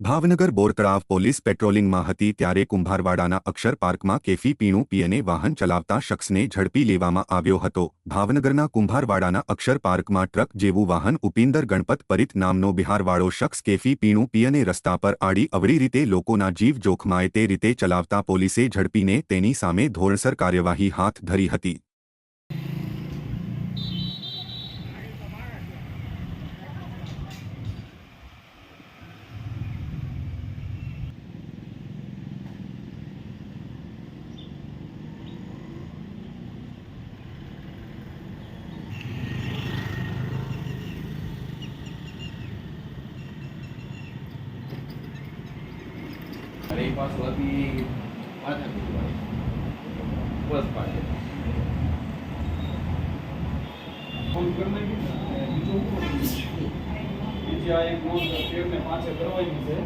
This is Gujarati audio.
ભાવનગર બોરતળાવ પોલીસ પેટ્રોલિંગમાં હતી ત્યારે કુંભારવાડાના અક્ષર પાર્કમાં કેફી પીણું પીએને વાહન ચલાવતા શખ્સને ઝડપી લેવામાં આવ્યો હતો. ભાવનગરના કુંભારવાડાના અક્ષર પાર્કમાં ટ્રક જેવું વાહન ઉપીન્દર ગણપત પરિત નામનો બિહારવાળો શખ્સ કેફી પીણું પીએને રસ્તા પર આડી અવળી રીતે લોકોના જીવ જોખમાય તે રીતે ચલાવતા પોલીસે ઝડપીને તેની સામે ધોરણસર કાર્યવાહી હાથ ધરી હતી. નાખી ને બીજું શું બીજી આ એક નોંધ તેરને પાંચે કરવાની છે.